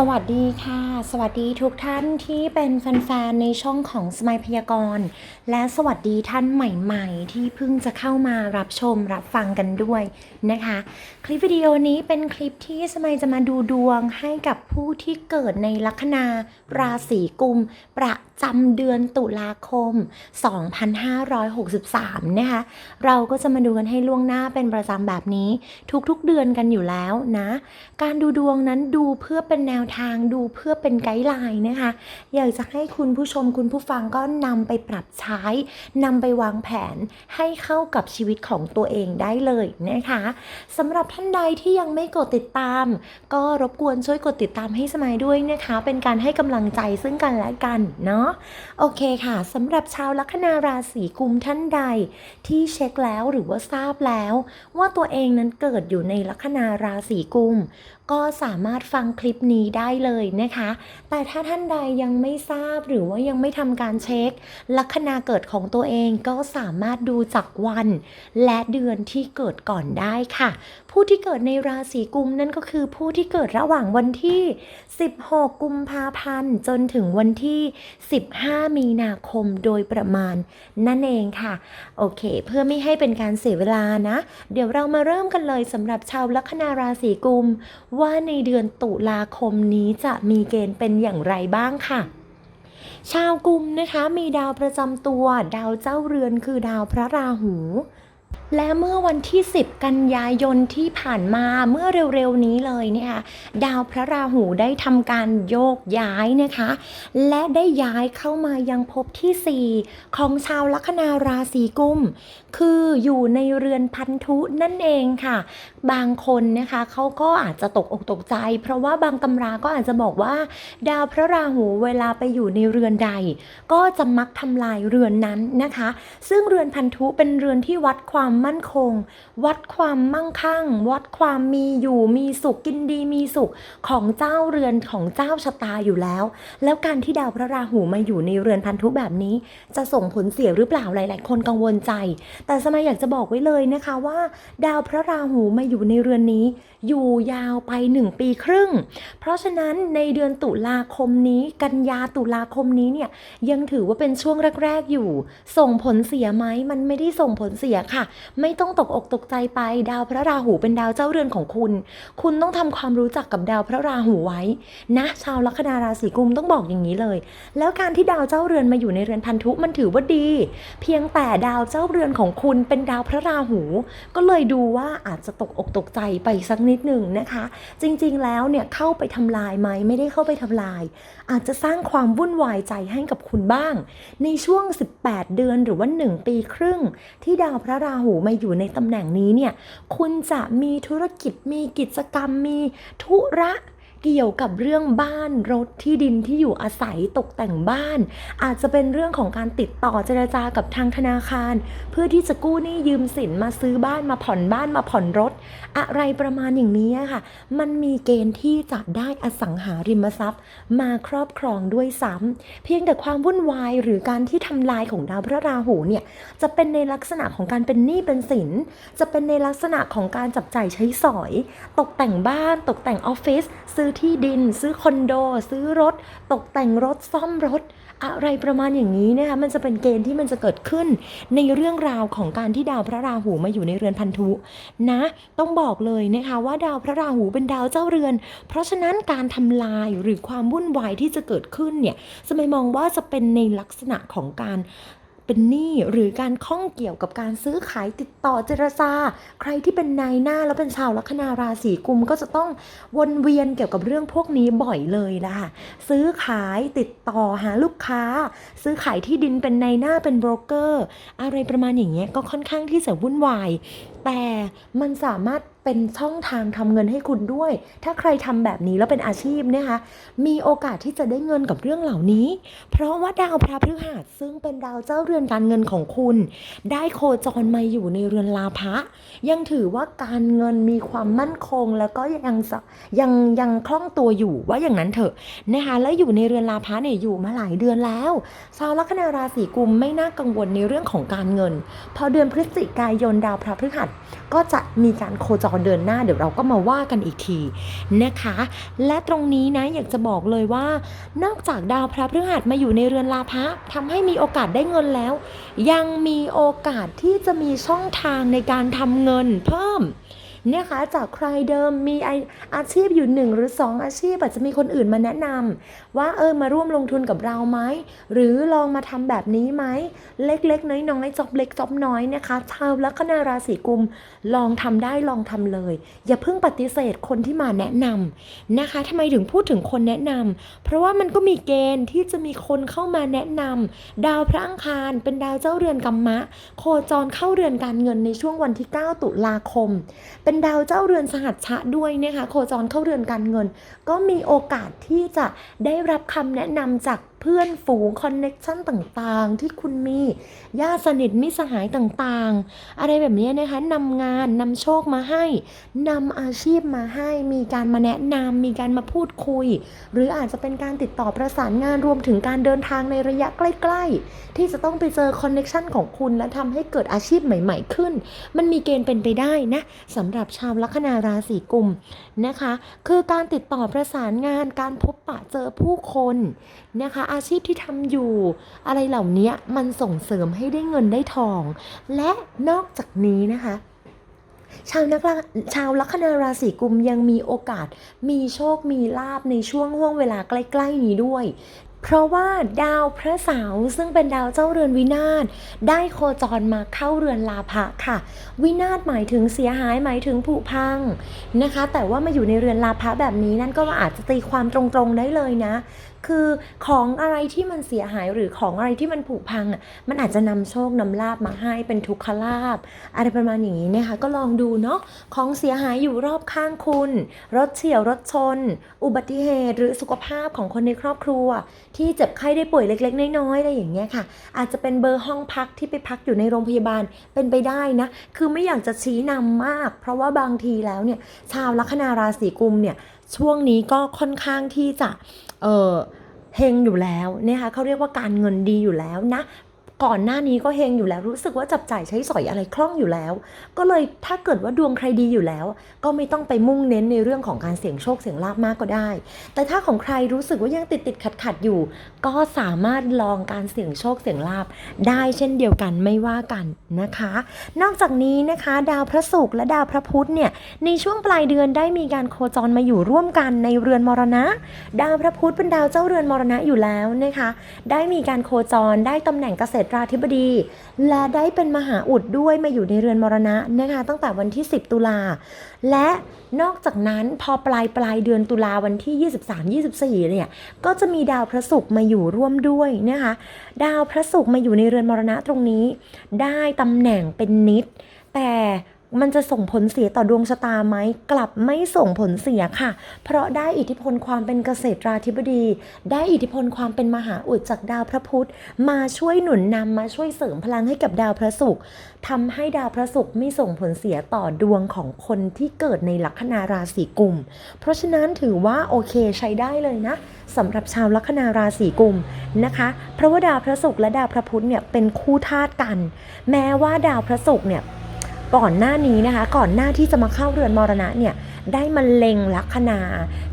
สวัสดีค่ะ สวัสดีทุกท่านที่เป็นแฟนๆในช่องของสมัยพยากรณ์ และสวัสดีท่านใหม่ๆ ที่เพิ่งจะเข้ามารับชมรับฟังกันด้วยนะคะ คลิปวิดีโอนี้เป็นคลิปที่สมัยจะมาดูดวงให้กับผู้ที่เกิดในลัคนาราศีกุมประ จำเดือนตุลาคม 2563 นะคะ เราก็จะมาดูกันให้ล่วงหน้าเป็นประจำแบบนี้ ทุกๆเดือนกันอยู่แล้วนะ การดูดวงนั้นดูเพื่อเป็นแนวทางดูเพื่อเป็นไกด์ไลน์นะคะ อยากจะให้คุณผู้ชมคุณผู้ฟังก็นำไปปรับใช้นำไปวางแผนให้เข้ากับชีวิตของตัวเองได้เลยนะคะสำหรับท่านใดที่ยังไม่กดติดตาม ก็รบกวนช่วยกดติดตามให้สมัยด้วยนะคะ เป็นการให้กำลังใจซึ่งกันและกันเนาะโอเคค่ะสำหรับชาวลัคนาราศีกุมท่านใด ที่เช็คแล้วหรือว่าทราบแล้ว ว่าตัวเองนั้นเกิดอยู่ในลัคนาราศีกุม ก็สามารถฟังคลิปนี้ได้เลยนะคะ แต่ถ้าท่านใดยังไม่ทราบหรือว่ายังไม่ทำการเช็ค ลัคนาเกิดของตัวเองก็สามารถดูจากวัน และเดือนที่เกิดก่อนได้ค่ะ ผู้ที่เกิดในราศีกุมนั่นก็คือผู้ที่เกิดระหว่างวันที่ 16 กุมภาพันธ์ จนถึงวันที่ 15 มีนาคมโดยประมาณ นั่นเองค่ะ โอเค เพื่อไม่ให้เป็นการเสียเวลานะ เดี๋ยวเรามาเริ่มกันเลยสำหรับชาวลัคนาราศีกุมว่าในเดือนตุลาคมนี้จะมีเกณฑ์เป็นอย่างไรบ้างค่ะ ชาวกุมนะคะมีดาวประจำตัว ดาวเจ้าเรือนคือดาวพระราหูและเมื่อวันที่ 10 กันยายนที่ผ่านมาเมื่อเร็วๆนี้เลยเนี่ยดาวพระราหูได้ทำการโยกย้ายนะคะ และได้ย้ายเข้ามายังภพที่ 4 ของชาวลัคนาราศีกุม คืออยู่ในเรือนพันธุนั่นเองค่ะ บางคนนะคะเขาก็อาจจะตกอกตกใจ เพราะว่าบางตำราก็อาจจะบอกว่า ดาวพระราหูเวลาไปอยู่ในเรือนใด ก็จะมักทำลายเรือนนั้นนะคะ ซึ่งเรือนพันธุเป็นเรือนที่วัดความมั่นคง วัดความมั่งคั่ง วัดความมีอยู่มีสุขกินดีมีสุขของเจ้าเรือนของเจ้าชะตาอยู่แล้ว แล้วการที่ดาวพระราหูมาอยู่ในเรือนพันธุแบบนี้ จะส่งผลเสียหรือเปล่าหลาย ๆ คนกังวลใจ แต่สมัยอยากจะบอกไว้เลยนะคะว่า ดาวพระราหูมาอยู่ในเรือนนี้ อยู่ยาวไป 1 ปีครึ่ง เพราะฉะนั้นในเดือนตุลาคมนี้ กันยาตุลาคมนี้เนี่ยยังถือว่าเป็นช่วงแรก ๆ อยู่ ส่งผลเสียไหมมันไม่ได้ส่งผลเสียค่ะไม่ต้องตกอกตกใจไป ดาวพระราหูเป็นดาวเจ้าเรือนของคุณ คุณต้องทำความรู้จักกับดาวพระราหูไว้ นะ ชาวลัคนาราศีกุมต้องบอกอย่างนี้เลย แล้วการที่ดาวเจ้าเรือนมาอยู่ในเรือนพันธุมันถือว่าดี เพียงแต่ดาวเจ้าเรือนของคุณเป็นดาวพระราหู ก็เลยดูว่าอาจจะตกอกตกใจไปสักนิดหนึ่งนะคะ จริงๆแล้วเนี่ยเข้าไปทำลายไหมไม่ได้เข้าไปทำลาย อาจจะสร้างความวุ่นวายใจให้กับคุณบ้าง ในช่วง 18 เดือนหรือว่า 1 ปีครึ่ง ที่ดาวพระราหูมาอยู่ในตำแหน่งนี้เนี่ย คุณจะมีธุรกิจมีกิจกรรมมีธุระ เกี่ยวกับเรื่องบ้านรถที่ดินที่อยู่อาศัยตกแต่งบ้าน อาจจะเป็นเรื่องของการติดต่อเจรจากับทางธนาคาร เพื่อที่จะกู้หนี้ยืมสินมาซื้อบ้านมาผ่อนบ้านมาผ่อนรถ อะไรประมาณอย่างนี้ค่ะ มันมีเกณฑ์ที่จะได้อสังหาริมทรัพย์ มาครอบครองด้วยซ้ำเพียงแต่ความวุ่นวายหรือการที่ทำลายของดาวพระราหูเนี่ยจะเป็นในลักษณะของการเป็นหนี้เป็นสิน จะเป็นในลักษณะของการจับจ่ายใช้สอย ตกแต่งบ้านตกแต่งออฟฟิศ ซื้อที่ดิน ซื้อคอนโด ซื้อรถ ตกแต่งรถซ่อมรถ อะไรประมาณอย่างนี้นะคะมันจะเป็นเกณฑ์ที่มันจะเกิดขึ้น ในเรื่องราวของการที่ดาวพระราหูมาอยู่ในเรือนพันธุนะ ต้องบอกเลยนะคะว่าดาวพระราหูเป็นดาวเจ้าเรือน เพราะฉะนั้นการทำลายหรือความวุ่นวายที่จะเกิดขึ้นเนี่ยสมัยมองว่าจะเป็นในลักษณะของการ เป็นหนี้หรือการข้องเกี่ยวกับการซื้อขายติดต่อเจรจาใครที่เป็นนายหน้าแล้วเป็นชาวลัคนาราศีกุมก็จะต้องวนเวียนเกี่ยวกับเรื่องพวกนี้บ่อยเลยล่ะซื้อขายติดต่อหาลูกค้า ซื้อขายที่ดินเป็นนายหน้าเป็นโบรกเกอร์ อะไรประมาณอย่างเงี้ยก็ค่อนข้างที่จะวุ่นวาย แต่มันสามารถเป็นช่องทางทำเงินให้คุณด้วย ถ้าใครทำแบบนี้แล้วเป็นอาชีพนะคะ มีโอกาสที่จะได้เงินกับเรื่องเหล่านี้ เพราะว่าดาวพระพฤหัสซึ่งเป็นดาวเจ้าเรือนการเงินของคุณ ได้โคจรมาอยู่ในเรือนลาภะยังถือว่าการเงินมีความมั่นคง แล้วก็ยังยังยังคล่องตัวอยู่ว่าอย่างนั้นเถอะนะคะแล้วอยู่ในเรือนลาภะเนี่ยอยู่มาหลายเดือนแล้วชาวลัคนาราศีกุมไม่น่ากังวลในเรื่องของการเงิน พอเดือนพฤศจิกายนดาวพระพฤหัสก็จะมีการโคจรเดินหน้าเดี๋ยวเราก็มาว่ากันอีกทีนะคะ และตรงนี้นะอยากจะบอกเลยว่า นอกจากดาวพระพฤหัสมาอยู่ในเรือนลาภะทำให้มีโอกาสได้เงินแล้ว ยังมีโอกาสที่จะมีช่องทางในการทำเงินเพิ่ม นี่ยคะ จากใครเดิมมีอาชีพอยู่หนึ่งหรือสองอาชีพอาจจะมีคนอื่นมาแนะนำว่าเออมาร่วมลงทุนกับเราไหมหรือลองมาทำแบบนี้ไหมเล็กๆ น้อยๆจอบเล็กจอบน้อยนะคะชาวลัคนาราศีกุมลองทำได้ลองทำเลย อย่าเพิ่งปฏิเสธคนที่มาแนะนำนะคะทำไมถึงพูดถึงคนแนะนำเพราะว่ามันก็มีเกณฑ์ที่จะมีคนเข้ามาแนะนำดาวพระอังคารเป็นดาวเจ้าเรือนกัมมะ โคจรเข้าเรือนการเงินในช่วงวันที่ 9 ตุลาคม เป็นดาวเจ้าเรือนสหัชชะด้วยนะคะโคจรเข้าเรือนการเงิน ก็มีโอกาสที่จะได้รับคำแนะนำจากเพื่อนฝูงคอนเน็ชันต่างๆ ที่คุณมีญาติสนิทมิสหายต่างๆ อะไรแบบนี้นะคะนำงานนำโชคมาให้นำอาชีพมาให้ มีการมาแนะนำมีการมาพูดคุย หรืออาจจะเป็นการติดต่อประสานงานรวมถึงการเดินทางในระยะใกล้ๆ ที่จะต้องไปเจอคอนเน็ชันของคุณ และทำให้เกิดอาชีพใหม่ ๆ ขึ้น มันมีเกณฑ์เป็นไปได้นะสำหรับชาวลัคนาราศีกุมนะคะ คือการติดต่อประสานงานการพบปะเจอผู้คนนะคะอาชีพที่ทำอยู่ อะไรเหล่านี้มันส่งเสริมให้ได้เงินได้ทอง และนอกจากนี้นะคะชาวนักชาวลัคนาราศีกุมยังมีโอกาส มีโชคมีลาบในช่วงห่วงเวลาใกล้ๆนี้ด้วย เพราะว่าดาวพระเสาร์ซึ่งเป็นดาวเจ้าเรือนวินาศได้โคจรมาเข้าเรือนลาภะค่ะ วินาศหมายถึงเสียหายหมายถึงผุพังนะคะ แต่ว่ามาอยู่ในเรือนลาภะแบบนี้นั่นก็อาจจะตีความตรงๆได้เลยนะ คือของอะไรที่มันเสียหายหรือของอะไรที่มันผุพังอะมันอาจจะนำโชคนำลาบมาให้เป็นทุกขลาบอะไรประมาณอย่างนี้นะคะก็ลองดูเนาะของเสียหายอยู่รอบข้างคุณ รถเฉียวรถชน อุบัติเหตุหรือสุขภาพของคนในครอบครัว ที่เจ็บไข้ได้ป่วยเล็ก ๆ น้อยๆอะไรอย่างเงี้ยค่ะ อาจจะเป็นเบอร์ห้องพักที่ไปพักอยู่ในโรงพยาบาลเป็นไปได้นะคือไม่อยากจะชี้นำมาก เพราะว่าบางทีแล้วเนี่ยชาวลัคนาราศีกุมเนี่ย ช่วงนี้ก็ค่อนข้างที่จะเออเฮงอยู่แล้วนะคะเขาเรียกว่าการเงินดีอยู่แล้วนะ ก่อนหน้านี้ก็เฮงอยู่แล้วรู้สึกว่าจับจ่ายใช้สอยอะไรคล่องอยู่แล้ว ก็เลยถ้าเกิดว่าดวงใครดีอยู่แล้ว ก็ไม่ต้องไปมุ่งเน้นในเรื่องของการเสี่ยงโชคเสี่ยงลาบมากก็ได้ แต่ถ้าของใครรู้สึกว่ายังติดติดขัดขัดอยู่ ก็สามารถลองการเสี่ยงโชคเสี่ยงลาบได้เช่นเดียวกันไม่ว่ากันนะคะ นอกจากนี้นะคะ ดาวพระศุกร์และดาวพระพุธเนี่ยในช่วงปลายเดือนได้มีการโคจรมาอยู่ร่วมกันในเรือนมรณะ ดาวพระพุธเป็นดาวเจ้าเรือนมรณะอยู่แล้วนะคะ ได้มีการโคจรได้ตำแหน่งเกษตรราธิบดี และได้เป็นมหาอุดด้วยมาอยู่ในเรือนมรณะนะคะตั้งแต่วันที่ 10 ตุลา และนอกจากนั้นพอปลายปลายเดือนตุลาวันที่ 23-24 เนี่ยก็จะมีดาวพระศุกร์มาอยู่ร่วมด้วยนะคะดาวพระศุกร์มาอยู่ในเรือนมรณะตรงนี้ ได้ตำแหน่งเป็นนิด แต่ มันจะส่งผลเสียต่อดวงชะตาไหมกลับไม่ส่งผลเสียค่ะ เพราะได้อิทธิพลความเป็นเกษตราธิบดี ได้อิทธิพลความเป็นมหาอุดจากดาวพระพุธ มาช่วยหนุนนำมาช่วยเสริมพลังให้กับดาวพระศุกร์ทำให้ดาวพระศุกร์ไม่ส่งผลเสียต่อดวงของคนที่เกิดในลัคนาราศีกุม เพราะฉะนั้นถือว่าโอเคใช้ได้เลยนะสำหรับชาวลัคนาราศีกุมนะคะ เพราะว่าดาวพระศุกร์และดาวพระพุธเนี่ยเป็นคู่ธาตุกัน แม้ว่าดาวพระศุกร์เนี่ย ก่อนหน้านี้นะคะ ก่อนหน้าที่จะมาเข้าเรือนมรณะเนี่ยได้มันเล็งลัคนา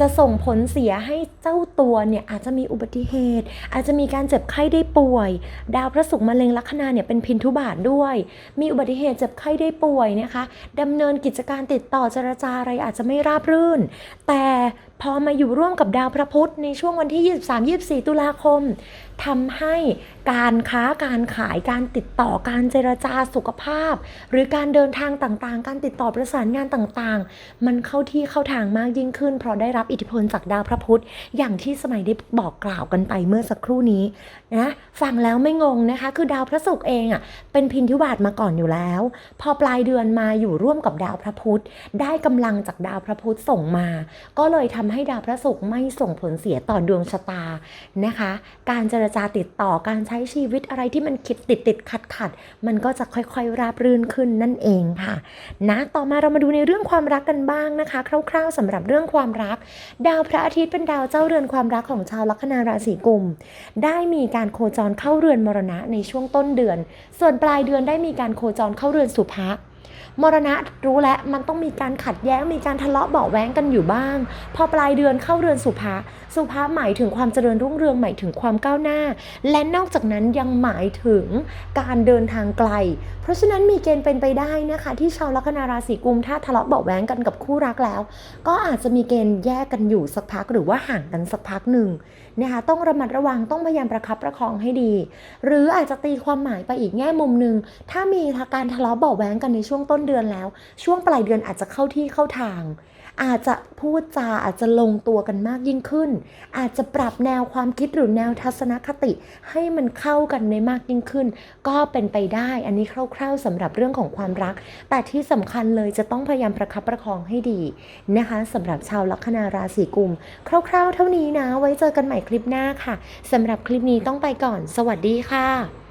จะส่งผลเสียให้เจ้าตัวเนี่ยอาจจะมีอุบัติเหตุ อาจจะมีการเจ็บไข้ได้ป่วย ดาวพระศุกร์มาเล็งลัคนาเนี่ยเป็นพินทุบาทด้วย มีอุบัติเหตุเจ็บไข้ได้ป่วยนะคะดำเนินกิจการติดต่อเจรจาอะไรอาจจะไม่ราบรื่น แต่พอมาอยู่ร่วมกับดาวพระพุธในช่วงวันที่ 23-24 ตุลาคม ทำให้การค้าการขายการติดต่อการเจรจาสุขภาพ หรือการเดินทางต่างๆ การติดต่อประสานงานต่างๆ มันเข้าที่เข้าทางมากยิ่งขึ้น เพราะได้รับอิทธิพลจากดาวพระพุธ อย่างที่สมัยได้บอกกล่าวกันไปเมื่อสักครู่นี้นะฟังแล้วไม่งงนะคะ คือดาวพระศุกร์เองอะเป็นพินทิวาตมาก่อนอยู่แล้ว พอปลายเดือนมาอยู่ร่วมกับดาวพระพุธ ได้กำลังจากดาวพระพุธส่งมา ก็เลยทำให้ดาวพระศุกร์ไม่ส่งผลเสียต่อดวงชะตานะคะ การเจรจาติดต่อการใช้ชีวิตอะไรที่มันคิดติดติดขัดขัดมันก็จะค่อยๆ ราบรื่นขึ้นนั่นเองค่ะ นะต่อมาเรามาดูในเรื่องความรักกันบ้างนะคะ คร่าว ๆสำหรับเรื่องความรัก ดาวพระอาทิตย์เป็นดาวเจ้าเรือนความรักของชาวลัคนาราศีกุม ได้มีการโคจรเข้าเรือนมรณะในช่วงต้นเดือน ส่วนปลายเดือนได้มีการโคจรเข้าเรือนสุภะมรณะรู้แล้วมันต้องมีการขัดแย้งมีการทะเลาะเบาแว้งกันอยู่บ้าง พอปลายเดือนเข้าเดือนสุภาสุภาพหมายถึงความเจริญรุ่งเรืองหมายถึงความก้าวหน้า และนอกจากนั้นยังหมายถึงการเดินทางไกล เพราะฉะนั้นมีเกณฑ์เป็นไปได้นะคะ ที่ชาวลัคนาราศีกุมถ้าทะเลาะเบาแว้งกันกับคู่รักแล้ว ก็อาจจะมีเกณฑ์แยกกันอยู่สักพักหรือว่าห่างกันสักพักหนึ่งนะคะต้องระมัดระวังต้องพยายามประคับประคองให้ดี หรืออาจจะตีความหมายไปอีกแง่มุมหนึ่งถ้ามีการทะเลาะเบาแว้งกันในช่วงต้นเดือนแล้ว ช่วงปลายเดือนอาจจะเข้าที่เข้าทาง อาจจะพูดจาอาจจะลงตัวกันมากยิ่งขึ้น อาจจะปรับแนวความคิดหรือแนวทัศนคติ ให้มันเข้ากันในมากยิ่งขึ้น ก็เป็นไปได้อันนี้คร่าว ๆสำหรับเรื่องของความรัก แต่ที่สำคัญเลยจะต้องพยายามประคับประคองให้ดีนะคะสำหรับชาวลัคนาราศีกุม คร่าว ๆ เท่านี้นะ ไว้เจอกันใหม่คลิปหน้าค่ะสำหรับคลิปนี้ต้องไปก่อน สวัสดีค่ะ